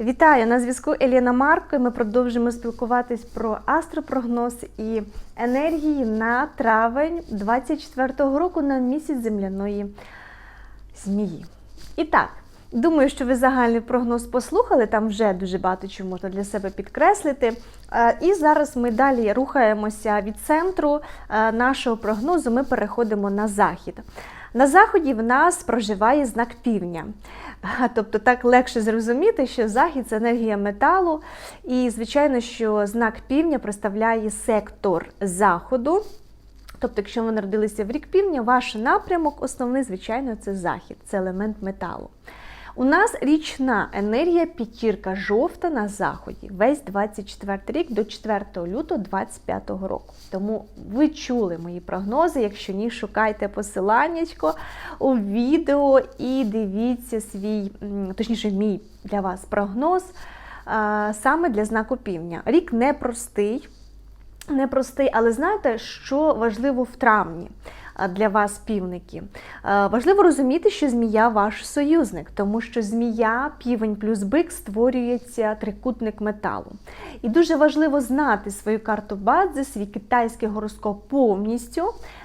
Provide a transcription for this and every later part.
Вітаю на зв'язку Еліна Марко. і Ми продовжуємо спілкуватись про астропрогноз і енергії на травень 24-го року на місяць земляної змії. І так, думаю, що ви загальний прогноз послухали. Там вже дуже багато чого можна для себе підкреслити. Е, І зараз ми далі рухаємося від центру е, нашого прогнозу. Ми переходимо на захід. На заході в нас проживає знак півня. Тобто так легше зрозуміти, що захід це енергія металу, і звичайно, що знак півня представляє сектор заходу. Тобто, якщо ви народилися в рік півня, ваш напрямок основний, звичайно, це захід, це елемент металу. У нас річна енергія п'ятірка жовта на заході, весь 24 рік до 4 лютого 25 року. Тому ви чули мої прогнози. Якщо ні, шукайте посиланнячко у відео і дивіться свій, точніше, мій для вас прогноз саме для знаку півня. Рік непростий непростий, але знаєте, що важливо в травні для вас, півники? Важливо розуміти, що змія ваш союзник, тому що змія, півень плюс бик створюється трикутник металу. І дуже важливо знати свою карту бадзи, свій китайський гороскоп повністю,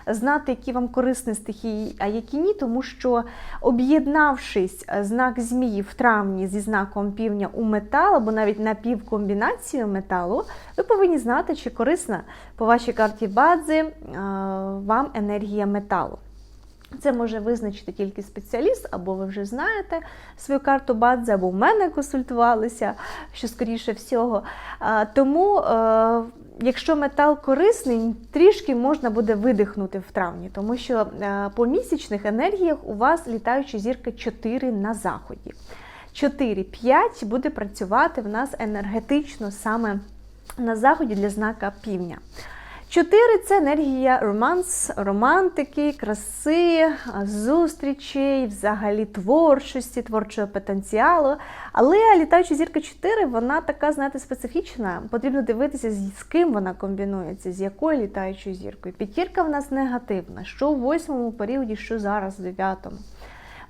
знати, які вам корисні стихії, а які ні, тому що об'єднавшись е, знак змії в травні зі знаком півня у метал, або навіть напівкомбінацію металу, ви повинні знати, чи корисна по вашій карті бадзи е, вам енергія металу. Це може визначити тільки спеціаліст, або ви вже знаєте свою карту Бадзи, або в мене консультувалися, що скоріше всього. Тому, е, якщо метал корисний, трішки можна буде видихнути в травні, тому що е, по місячних енергіях у вас літаючі зірки 4 на заході. 4-5 буде працювати в нас енергетично саме на заході для знака півня. Чотири це енергія романс, романтики, краси, зустрічей, взагалі творчості, творчого потенціалу. Але літаюча зірка 4, вона така, знаєте, специфічна. Потрібно дивитися, з ким вона комбінується, з якою літаючою зіркою. П'ятірка в нас негативна, що в восьмому періоді, що зараз в дев'ятому.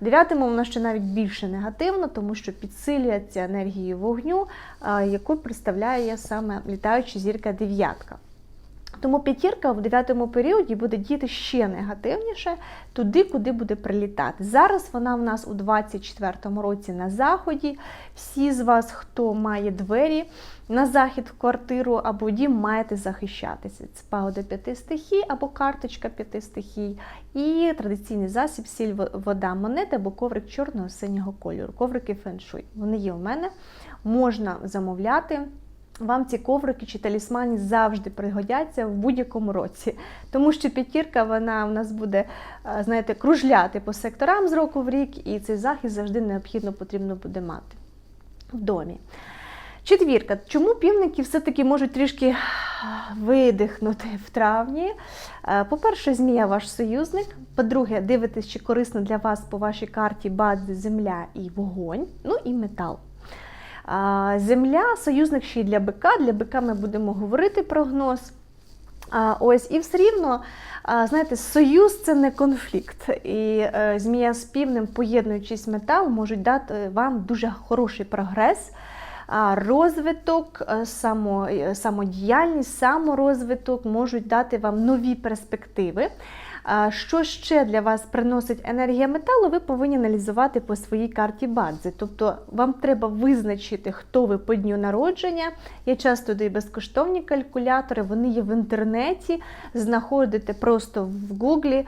В дев'ятому вона ще навіть більше негативно, тому що підсилюється енергією вогню, яку представляє саме літаюча зірка дев'ятка. Тому п'ятірка в дев'ятому періоді буде діяти ще негативніше туди, куди буде прилітати. Зараз вона в нас у 24-му році на заході. Всі з вас, хто має двері на захід в квартиру або дім, маєте захищатися. Це пагода п'яти стихій або карточка п'яти стихій. І традиційний засіб, сіль, вода, монета або коврик чорного синього кольору. Коврики феншуй. Вони є у мене, можна замовляти. Вам ці коврики чи талісмані завжди пригодяться в будь-якому році. Тому що п'ятірка вона у нас буде, знаєте, кружляти по секторам з року в рік, і цей захист завжди необхідно потрібно буде мати в домі. Четвірка. Чому півники все-таки можуть трішки видихнути в травні? По-перше, змія ваш союзник. По-друге, дивитесь, чи корисно для вас по вашій карті бадзи, земля і вогонь, ну і метал. Земля союзник ще й для бика. Для бика ми будемо говорити прогноз. Ось, І все рівно, знаєте, союз це не конфлікт. І е, змія з півнем, поєднуючись метал, можуть дати вам дуже хороший прогрес, розвиток, е, е, самодіяльність, саморозвиток можуть дати вам нові перспективи. Що ще для вас приносить енергія металу, ви повинні аналізувати по своїй карті бадзи. Тобто вам треба визначити, хто ви по дню народження. Я часто даю безкоштовні калькулятори, вони є в інтернеті. Знаходите просто в гуглі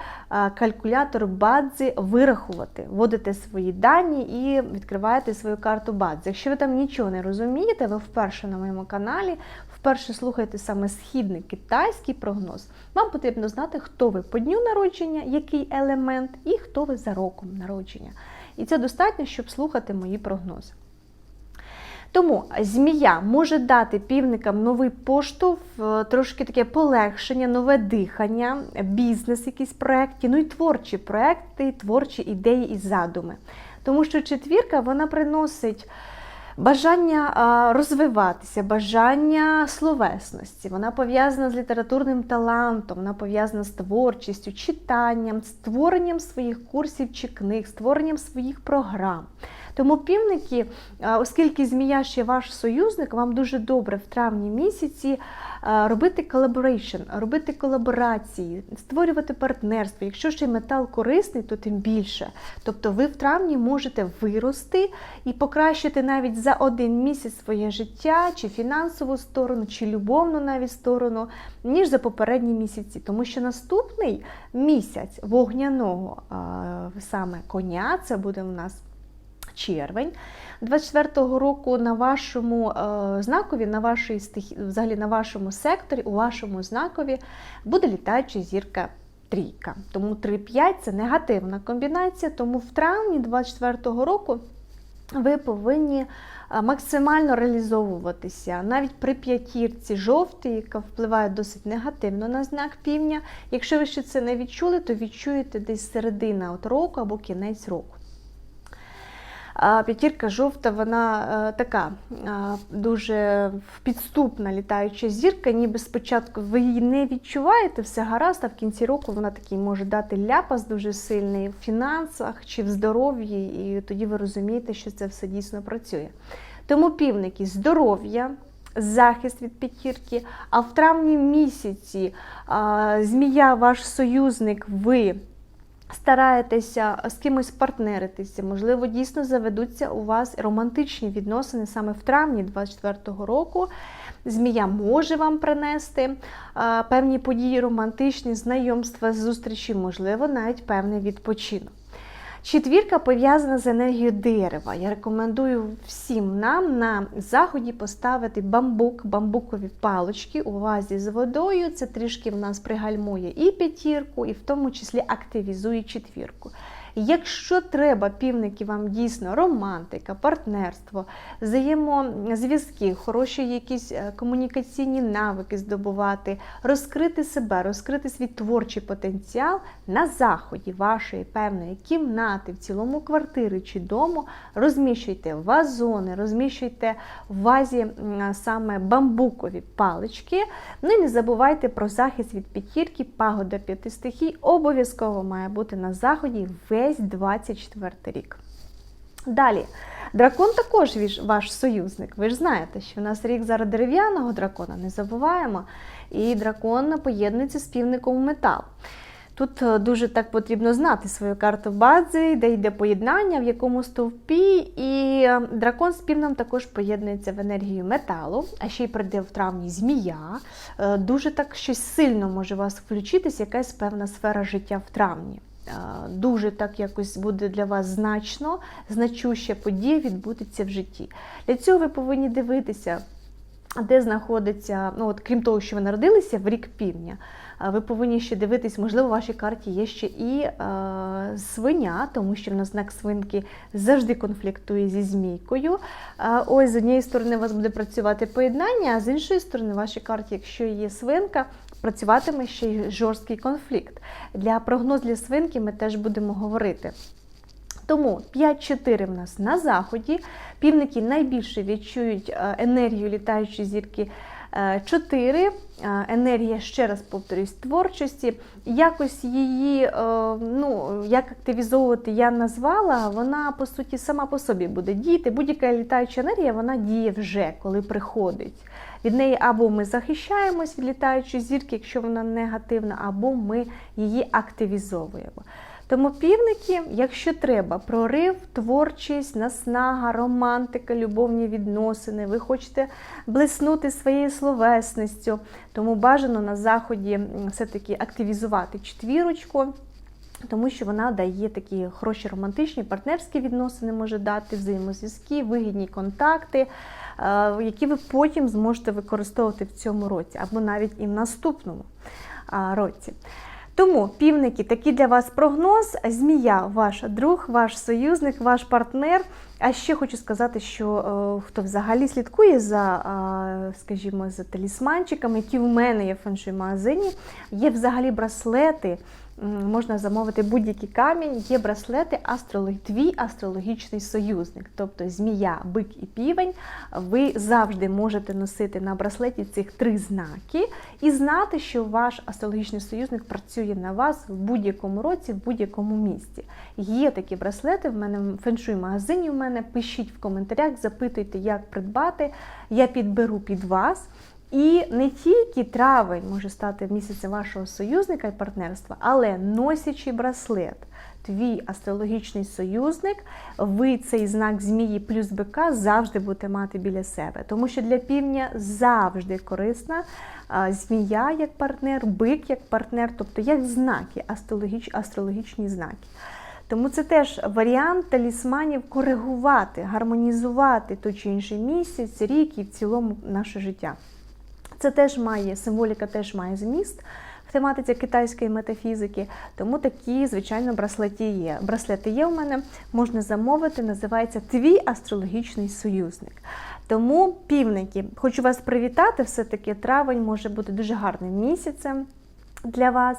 калькулятор бадзи, вирахувати, вводите свої дані і відкриваєте свою карту бадзи. Якщо ви там нічого не розумієте, ви вперше на моєму каналі, вперше слухаєте саме східний китайський прогноз. Вам потрібно знати, хто ви по дню народження, який елемент, і хто ви за роком народження. І це достатньо, щоб слухати мої прогнози. Тому змія може дати півникам новий поштовх, трошки таке полегшення, нове дихання, бізнес, якісь проекти, ну і творчі проекти, творчі ідеї і задуми. Тому що четвірка вона приносить бажання розвиватися, бажання словесності. Вона пов'язана з літературним талантом, вона пов'язана з творчістю, читанням, створенням своїх курсів чи книг, створенням своїх програм. Тому півники, оскільки змія ще ваш союзник, вам дуже добре в травні місяці робити колаборейшн, робити колаборації, створювати партнерство. Якщо ще й метал корисний, то тим більше. Тобто ви в травні можете вирости і покращити навіть за один місяць своє життя, чи фінансову сторону, чи любовну навіть сторону, ніж за попередні місяці. Тому що наступний місяць вогняного саме коня, це буде у нас червень 24-го року на вашому е, знакові, на вашій взагалі на вашому секторі, у вашому знакові буде літаюча зірка трійка. Тому 3-5 це негативна комбінація, тому в травні 24-го року ви повинні е, максимально реалізовуватися. Навіть при п'ятірці жовтій, яка впливає досить негативно на знак півня. Якщо ви ще це не відчули, то відчуєте десь середина от року або кінець року. А П'ятірка жовта, вона е, така е, дуже підступна літаюча зірка, ніби спочатку ви її не відчуваєте, все гаразд, а в кінці року вона такий може дати ляпас дуже сильний в фінансах чи в здоров'ї, і тоді ви розумієте, що це все дійсно працює. Тому півники здоров'я. Захист від п'ятірки, а в травні місяці а, змія, ваш союзник, ви стараєтеся з кимось партнеритися, можливо, дійсно заведуться у вас романтичні відносини саме в травні 24-го року. Змія може вам принести певні події, романтичні знайомства, зустрічі, можливо, навіть певний відпочинок. Четвірка пов'язана з енергією дерева. Я рекомендую всім нам на заході поставити бамбук, бамбукові палочки у вазі з водою. Це трішки в нас пригальмує і п'ятірку, і в тому числі активізує четвірку. Якщо треба півники вам дійсно романтика, партнерство, взаємозв'язки, хороші якісь е, комунікаційні навики здобувати, розкрити себе, розкрити свій творчий потенціал на заході вашої певної кімнати, в цілому квартири чи дому, розміщуйте вазони, розміщуйте в вазі саме бамбукові палички. Ну і не забувайте про захист від п'ятірки, пагода п'яти стихій, обов'язково має бути на заході весь 24 рік. Далі, дракон також ваш союзник. Ви ж знаєте, що в нас рік зараз дерев'яного дракона, не забуваємо. І дракон поєднується з півником метал. Тут е, дуже так потрібно знати свою карту бази, де йде поєднання, в якому стовпі. І е, дракон з півном також поєднується в енергію металу, а ще й прийде в травні змія. Е, дуже так щось сильно може у вас включитись, якась певна сфера життя в травні. Дуже так якось буде для вас значно, значуща подія відбудеться в житті. Для цього ви повинні дивитися, де знаходиться, ну от крім того, що ви народилися в рік півня ви повинні ще дивитись, можливо, в вашій карті є ще і е, свиня, тому що на знак свинки завжди конфліктує зі змійкою. Е, ось з однієї сторони у вас буде працювати поєднання, а з іншої сторони, в вашій карті, якщо є свинка, працюватиме ще й жорсткий конфлікт. Для прогноз для свинки ми теж будемо говорити. Тому 5-4 в нас на заході. Півники найбільше відчують е, енергію літаючої зірки 4. Е, енергія, ще раз повторюсь, творчості. Якось її, е, ну, як активізовувати, я назвала, вона, по суті, сама по собі буде діяти. Будь-яка літаюча енергія, вона діє вже, коли приходить. Від неї або ми захищаємось від літаючої зірки, якщо вона негативна, або ми її активізовуємо. Тому півники, якщо треба, прорив, творчість, наснага, романтика, любовні відносини, ви хочете блиснути своєю словесністю, тому бажано на заході все-таки активізувати четвірочку. Тому що вона дає такі хороші романтичні, партнерські відносини, може дати взаємозв'язки, вигідні контакти, е, які ви потім зможете використовувати в цьому році, або навіть і в наступному році. Тому, півники, такий для вас прогноз. Змія, ваш друг, ваш союзник, ваш партнер. А ще хочу сказати, що е, хто взагалі слідкує за, е, скажімо, за талісманчиками, які в мене є в феншуй магазині, є взагалі браслети можна замовити будь-який камінь, є браслети, астролог, твій астрологічний союзник, тобто змія, бик і півень. Ви завжди можете носити на браслеті цих три знаки і знати, що ваш астрологічний союзник працює на вас в будь-якому році, в будь-якому місці. Є такі браслети, в мене в феншуй магазині в мене мене, пишіть в коментарях, запитуйте, як придбати. Я підберу під вас. І не тільки травень може стати місяцем вашого союзника і партнерства, але носячий браслет. Твій астрологічний союзник, ви цей знак змії плюс бика завжди будете мати біля себе. Тому що для півня завжди корисна змія як партнер, бик як партнер, тобто як знаки, астрологіч, астрологічні знаки. Тому це теж варіант талісманів коригувати, гармонізувати той чи інший місяць, рік і в цілому наше життя. Це теж має символіка, теж має зміст в тематиці китайської метафізики. Тому такі, звичайно, браслети є. Браслети є у мене, можна замовити, називається Твій астрологічний союзник. Тому, півники, хочу вас привітати. Все-таки травень може бути дуже гарним місяцем для вас.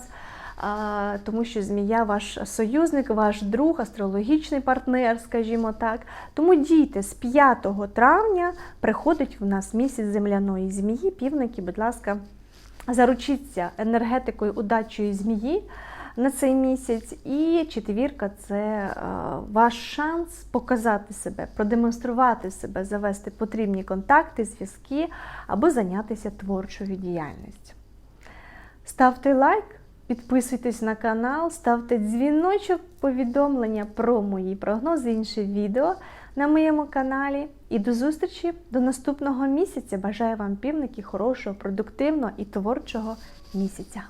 Тому що змія ваш союзник, ваш друг, астрологічний партнер, скажімо так. Тому дійте з 5 травня приходить в нас місяць земляної змії. Півники, будь ласка, заручіться енергетикою удачої змії на цей місяць. І четвірка це ваш шанс показати себе, продемонструвати себе, завести потрібні контакти, зв'язки або зайнятися творчою діяльністю. Ставте лайк. Підписуйтесь на канал, ставте дзвіночок, повідомлення про мої прогнози, інші відео на моєму каналі. І до зустрічі до наступного місяця. Бажаю вам півники хорошого, продуктивного і творчого місяця.